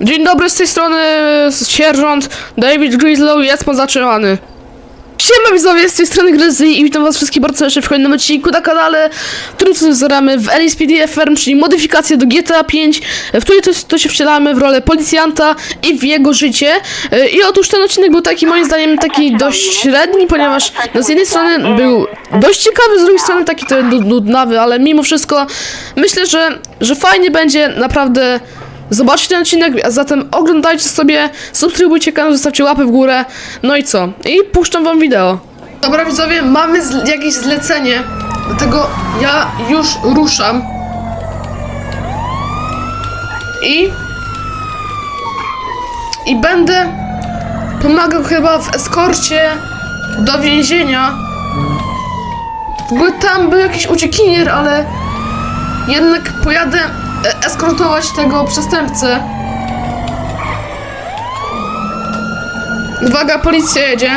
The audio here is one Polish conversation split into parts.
Dzień dobry, z tej strony sierżant David Grislow jest pan zatrzymany. Siema widzowie, z tej strony Grizzly i witam was wszystkich bardzo serdecznie w kolejnym odcinku na kanale, w którym sobie zaramy w LSPD FM, czyli modyfikację do GTA 5, w której to, to się wcielamy w rolę policjanta i w jego życie. E, I otóż ten odcinek był taki moim zdaniem taki dość średni, ponieważ no, z jednej strony był dość ciekawy, z drugiej strony taki to nudnawy, ale mimo wszystko myślę, że, że fajnie będzie naprawdę Zobaczcie ten odcinek, a zatem oglądajcie sobie, subskrybujcie kanał, zostawcie łapę w górę. No i co? I puszczam wam wideo. Dobra widzowie, mamy jakieś zlecenie, dlatego ja już ruszam. I... I będę pomagał chyba w eskorcie do więzienia. W ogóle tam był jakiś uciekinier, ale jednak pojadę eskortować tego przestępcę. Uwaga, policja jedzie.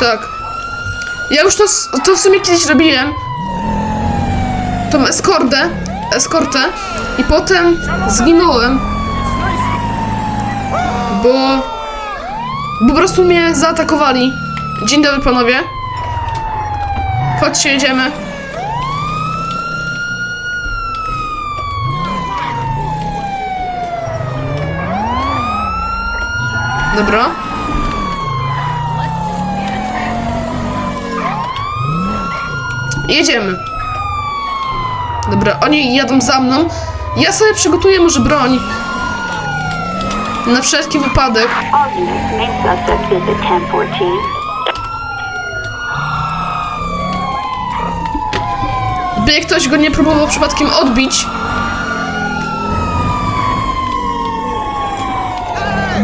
Tak. Ja już to, to w sumie kiedyś robiłem. Tą eskortę. Eskortę. I potem zginąłem. Bo... Po prostu mnie zaatakowali. Dzień dobry panowie. Chodźcie, jedziemy. Jedziemy. Dobra, oni jadą za mną. Ja sobie przygotuję może broń. Na wszelki wypadek. All units, main suspect is at 1014. By ktoś go nie próbował przypadkiem odbić.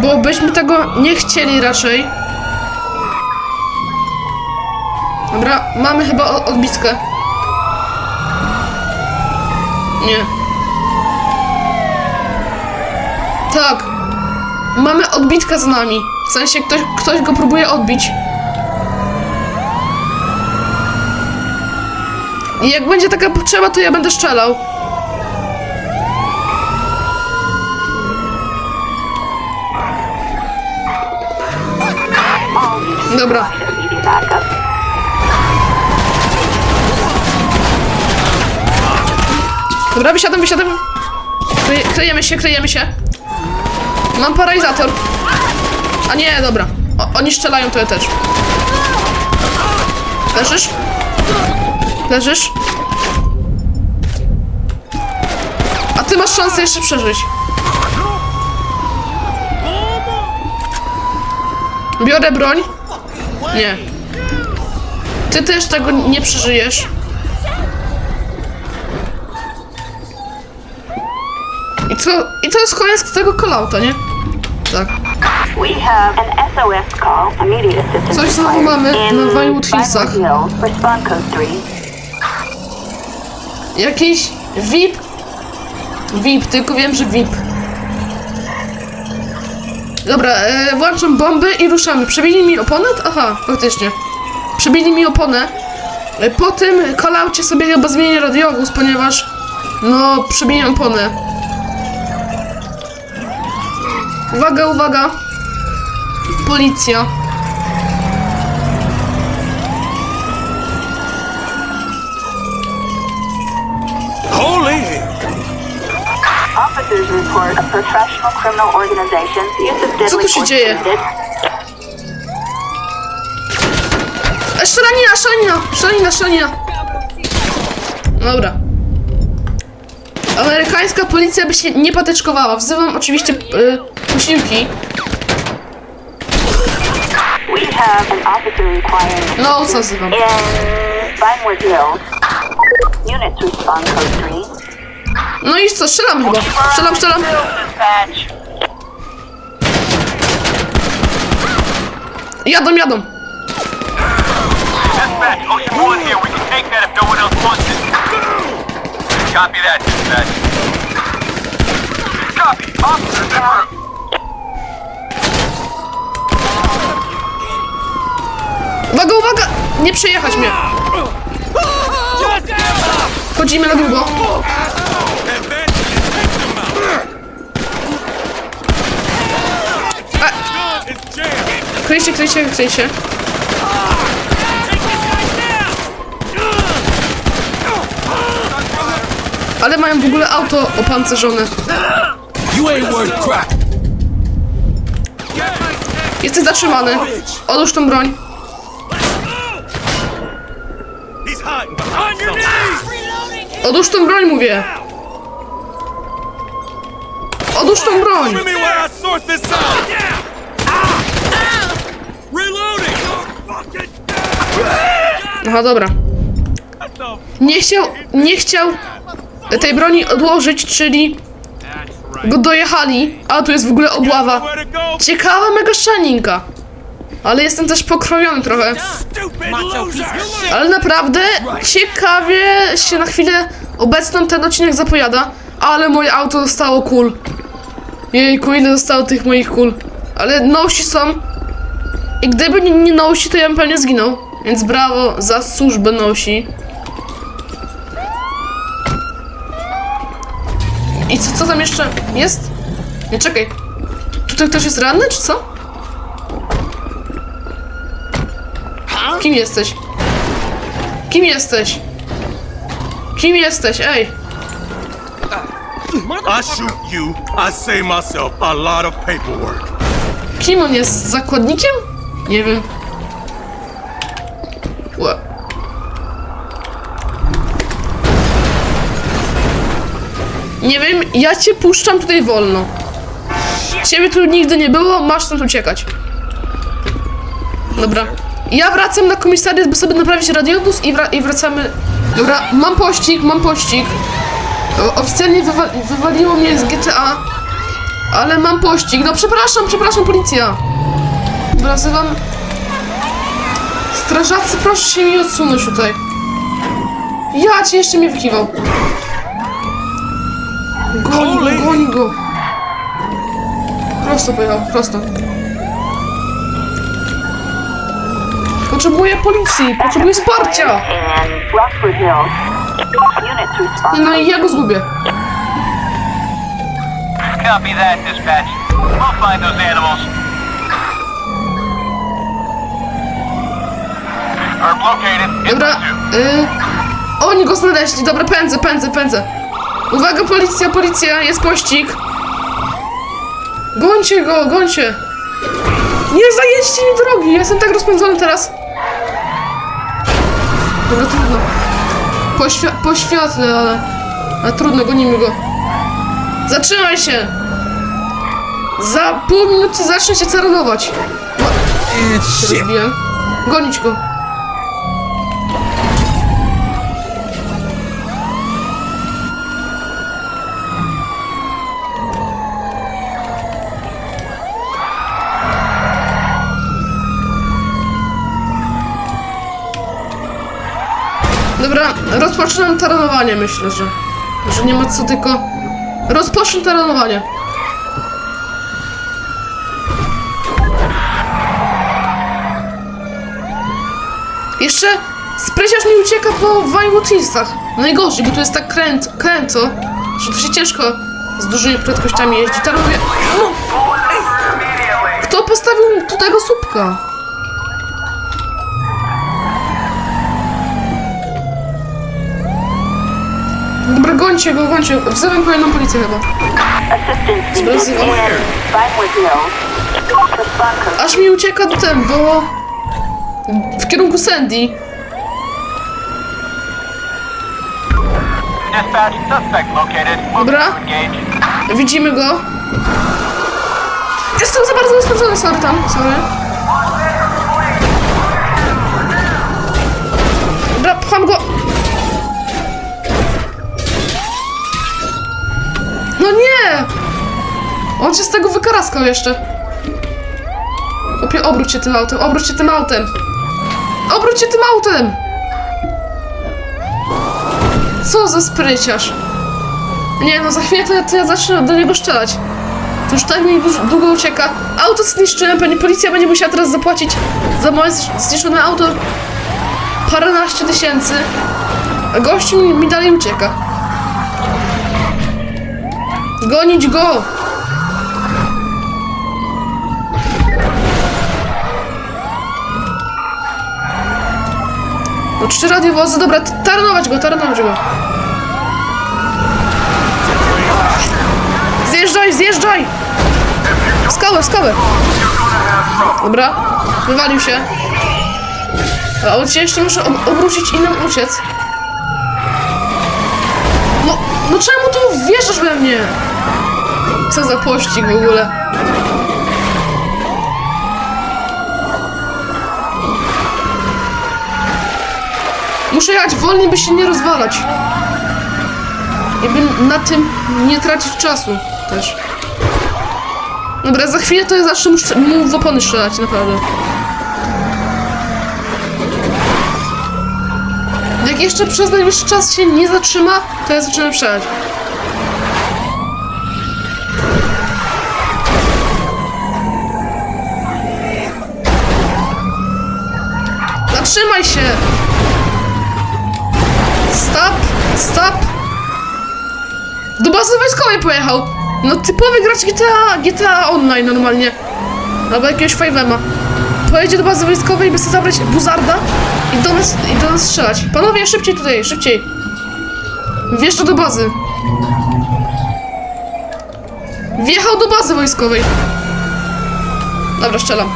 Bo byśmy tego nie chcieli raczej. Dobra, mamy chyba odbitkę. Nie. Tak. Mamy odbitkę za nami. W sensie ktoś, ktoś go próbuje odbić. I jak będzie taka potrzeba, to ja będę strzelał. Dobra. Dobra, wysiadam, wysiadam. Kryje, kryjemy się, kryjemy się. Mam paralizator. A nie, dobra. O, oni strzelają, to ja też. Leżysz? Leżysz? A ty masz szansę jeszcze przeżyć. Biorę broń. Nie. Ty też tego nie przeżyjesz. I co? I to jest koniec tego kolauta, nie? Tak. Coś znowu mamy na Vinewood Hillsach. Vinewood Hills, respond code 3. Jakiś VIP. VIP, tylko wiem, że VIP. Dobra, e, włączam bomby i ruszamy. Przebili mi oponę? Aha, faktycznie. Przebili mi oponę. E, po tym kolaucie sobie chyba zmienię radiowóz, ponieważ no, przebiję oponę. Uwaga, uwaga. Policja. Holy! Officers report a professional criminal organization's use of Co tu się dzieje? E, strzelanina, strzelanina, strzelanina. Dobra. Amerykańska policja by się nie patyczkowała. Wzywam oczywiście y, posiłki. No, co wzywam? Units respond code 3. No i co, strzelam chyba. Strzelam, strzelam. Jadą, jadą. Copy that. Uwaga, uwaga! Nie przejechać mnie. Siedzimy na długo. Kryjcie, kryjcie, kryjcie. Ale mają w ogóle auto opancerzone. Jesteś zatrzymany. Odłóż tą broń. Odłóż tą broń, mówię. Odłóż tą broń. Show me where I sort this out. Reloading. Aha, dobra. Nie chciał, nie chciał tej broni odłożyć, czyli go dojechali. A tu jest w ogóle obława. Ciekawa mega szczaninka. Ale jestem też pokrojony trochę. Ale naprawdę ciekawie się na chwilę obecną ten odcinek zapowiada. Ale moje auto dostało kul. Jejku, ile zostało tych moich kul. Ale nosi są. I gdyby nie, nie nosi, to ja bym pewnie zginął. Więc brawo za służbę nosi. I co, co tam jeszcze jest? Nie, czekaj. Tutaj ktoś jest ranny, czy co? Kim jesteś? Kim jesteś? Kim jesteś? Ej! I shoot you. I save myself a lot of paperwork. Kim on jest? Zakładnikiem? Nie wiem. Ła. Nie wiem, ja cię puszczam tutaj wolno. Ciebie tu nigdy nie było, masz stąd uciekać. Dobra. Ja wracam na komisariat, by sobie naprawić radiowóz i, wra- i wracamy. Dobra, mam pościg, mam pościg. Oficjalnie wywa- wywaliło mnie z GTA. Ale mam pościg. No przepraszam, przepraszam, policja. Wracam. Strażacy, proszę się mi odsunąć tutaj. Ja cię jeszcze mnie wykiwał. Goń go, goń go. Prosto pojechał, prosto. Potrzebuję policji, potrzebuję wsparcia. No i ja go zgubię. Copy that, dispatch. We'll find those animals. Herb located. Dobra, y, oni go znaleźli. Dobra, pędzę, pędzę, pędzę. Uwaga, policja, policja, jest pościg. Gońcie go, gońcie. Nie zajedźcie mi drogi, ja jestem tak rozpędzony teraz. Dobra, trudno. Po, świ po świetle, ale... Ale trudno, gonimy go. Zatrzymaj się! Za pół minuty zacznie się. And shit. Rozbiłem. Gonić go. Dobra, rozpoczynam terenowanie, myślę, że. Że nie ma co tylko. Rozpocznę terenowanie. Jeszcze spryciarz mi ucieka po Hillsach. Najgorzej, bo tu jest tak kręt, kręto, że tu się ciężko z dużymi prędkościami jeździ. Teraz mówię, no, kto postawił tu tego słupka? Dobra, gońcie go, gońcie. Wzywam kolejną policję chyba. Aż mi ucieka do ten, bo... W kierunku Sandy. Dobra. Widzimy go. Jestem za bardzo rozpędzony, sorry tam, sorry. On się z tego wykaraskał jeszcze. Opie, obróć się tym autem, obróć się tym autem. Obróć się tym autem! Co za spryciarz. Nie no, za chwilę to, to ja zacznę do niego strzelać. To już tak mi długo ucieka. Auto zniszczyłem, policja będzie musiała teraz zapłacić za moje znisz- zniszczone auto paręnaście tysięcy. A gościu mi, mi dalej ucieka. Gonić go! Trzy radiowozy, dobra, t- taranować go, taranować go. Zjeżdżaj, zjeżdżaj! Skałę, skałę! Dobra, wywalił się. A on jeszcze muszę ob- obrócić i nam uciec. No, no czemu tu wjeżdżasz we mnie? Co za pościg w ogóle? Muszę jechać wolniej, by się nie rozwalać. I by na tym nie tracić czasu też. Dobra, za chwilę to ja zacznę mu, strze- mu w opony strzelać, naprawdę. Jak jeszcze przez najwyższy czas się nie zatrzyma, to ja zaczynam strzelać. Zatrzymaj się! Bazy wojskowej pojechał! No typowy gracz GTA, GTA Online normalnie. Albo jakiegoś 5 Pojedzie do bazy wojskowej, by sobie zabrać buzarda i do nas, i do nas strzelać. Panowie, szybciej tutaj, szybciej. Wjeżdża do bazy. Wjechał do bazy wojskowej. Dobra, strzelam.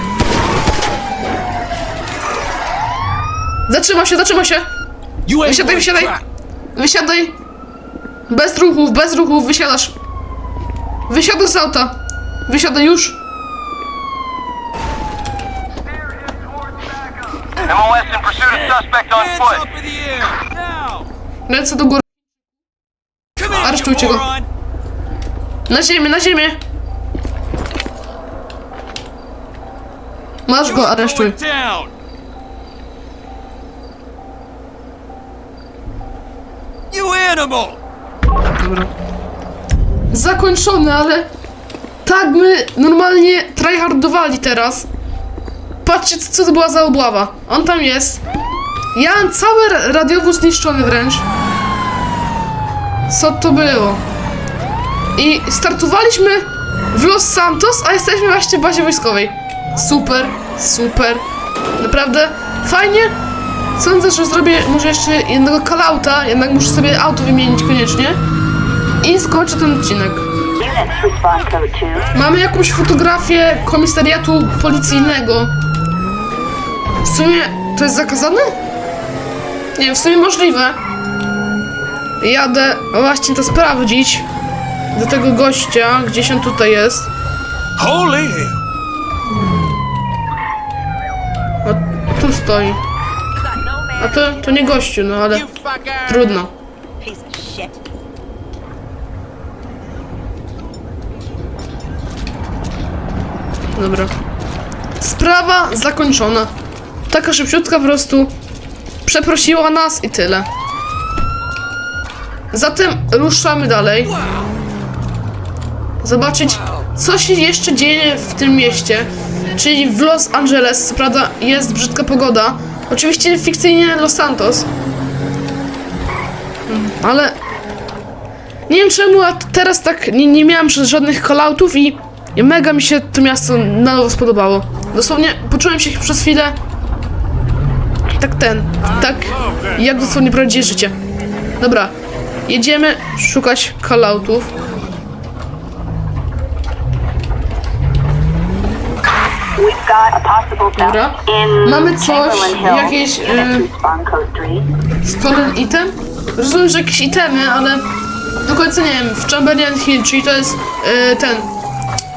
Zatrzymał się, zatrzymał się. Wysiadaj, wysiadaj. Wysiadaj. Bez ruchów, bez ruchów, wysiadasz. Wysiadaj z auta. Wysiadaj już. Ręce do góry. Aresztujcie go. Na ziemię, na ziemię. Masz go, aresztuj. You animal. Dobra. Zakończone, ale tak my normalnie tryhardowali teraz. Patrzcie, co to była za obława. On tam jest. Ja mam cały ra- radiowóz zniszczony wręcz. Co to było? I startowaliśmy w Los Santos, a jesteśmy właśnie w bazie wojskowej. Super, super. Naprawdę fajnie. Sądzę, że zrobię może jeszcze jednego kalauta, jednak muszę sobie auto wymienić koniecznie. I skończę ten odcinek. Units respond code 2. Mamy jakąś fotografię komisariatu policyjnego. W sumie to jest zakazane? Nie w sumie możliwe. Jadę właśnie to sprawdzić. Do tego gościa, gdzieś on tutaj jest. Holy. A tu stoi. A to, to nie gościu, no ale trudno. Dobra. Sprawa zakończona. Taka szybciutka po prostu przeprosiła nas i tyle. Zatem ruszamy dalej. Zobaczyć, co się jeszcze dzieje w tym mieście. Czyli w Los Angeles. Co prawda jest brzydka pogoda. Oczywiście fikcyjnie Los Santos. Mm, Ale nie wiem czemu, a teraz tak nie, nie miałam żadnych call-outów i, i mega mi się to miasto na nowo spodobało. Dosłownie poczułem się przez chwilę tak ten, tak jak dosłownie prawdziwe życie. Dobra, jedziemy szukać call-outów. Dobra. Mamy coś, Chamberlain Hill. jakieś, 3. Stolen item? Rozumiem, że jakieś itemy, ale do końca nie wiem. W Chamberlain Hill, czyli to jest e, ten.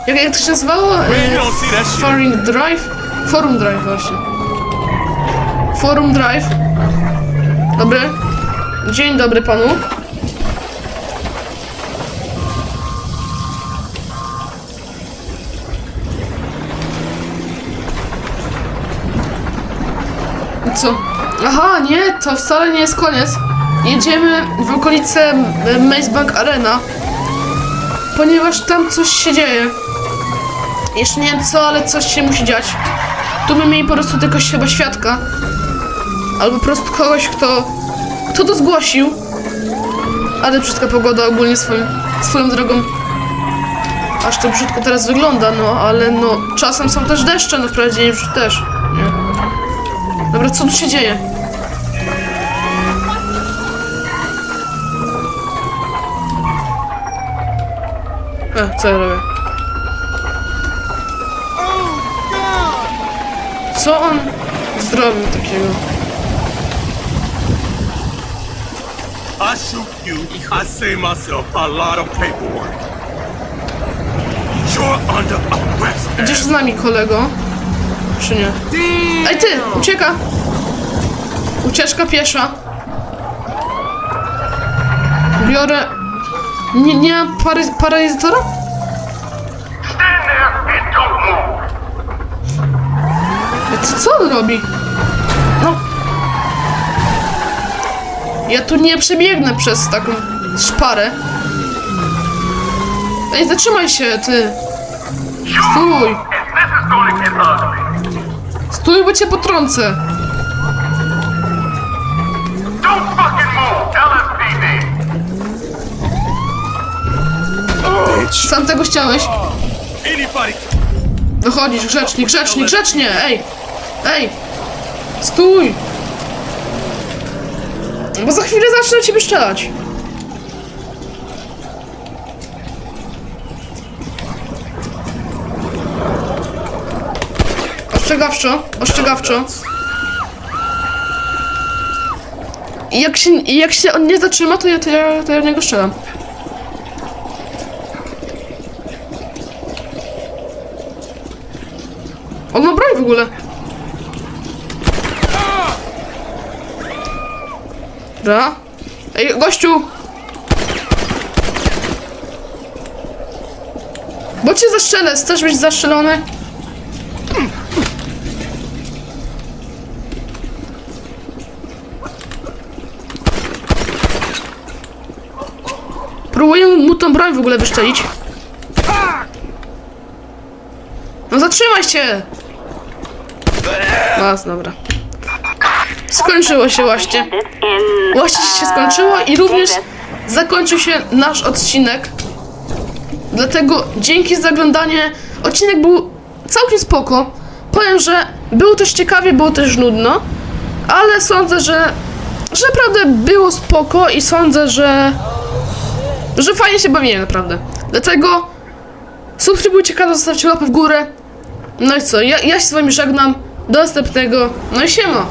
Jak, jak to się nazywało? Shit. Forum Drive? Forum Drive właśnie. Forum Drive. Dobry. Dzień dobry panu. Co? Aha, nie, to wcale nie jest koniec. Jedziemy w okolice e, Maze Bank Arena. Ponieważ tam coś się dzieje. Jeszcze nie wiem co, ale coś się musi dziać. Tu my mieli po prostu tylko chyba świadka. Albo po prostu kogoś, kto Kto to zgłosił? Ale brzydka pogoda ogólnie swoim, swoją drogą. Aż to brzydko teraz wygląda, no ale no czasem są też deszcze, no wprawdzie nie też, nie? Dobra, co tu się dzieje? E, co ja robię? Co on zrobił takiego? I shoot you, I save myself a lot of paperwork. You're under arrest. Idziesz z nami, kolego? Czy nie? Ej, ty! Ucieka! Ucieczka piesza. Biorę... Nie, nie mam pary, paralizatora? Co, co on robi? No... Ja tu nie przebiegnę przez taką szparę. Ej, zatrzymaj się, ty! Stój! Stój, bo cię potrącę! Sam tego chciałeś? Wychodzisz grzecznie, grzecznie, grzecznie! Ej! Ej! Stój! Bo za chwilę zacznę ciebie strzelać. Ostrzegawczo, ostrzegawczo. I jak się, jak się on nie zatrzyma, to ja, to ja, to ja niego strzelam. On ma broń w ogóle. Dobra. Ej, gościu! Bo cię zastrzelę, chcesz być zastrzelony? Próbuję mu broń w ogóle wyszczelić. No zatrzymaj się! Was, dobra. Skończyło się właśnie. Właśnie się skończyło i również zakończył się nasz odcinek. Dlatego dzięki za oglądanie. Odcinek był całkiem spoko. Powiem, że było też ciekawie, było też nudno, ale sądzę, że, że naprawdę było spoko i sądzę, że że fajnie się bawiłem naprawdę. Dlatego subskrybujcie kanał, zostawcie łapę w górę. No i co, ja, ja się z wami żegnam. Do następnego. No i siema.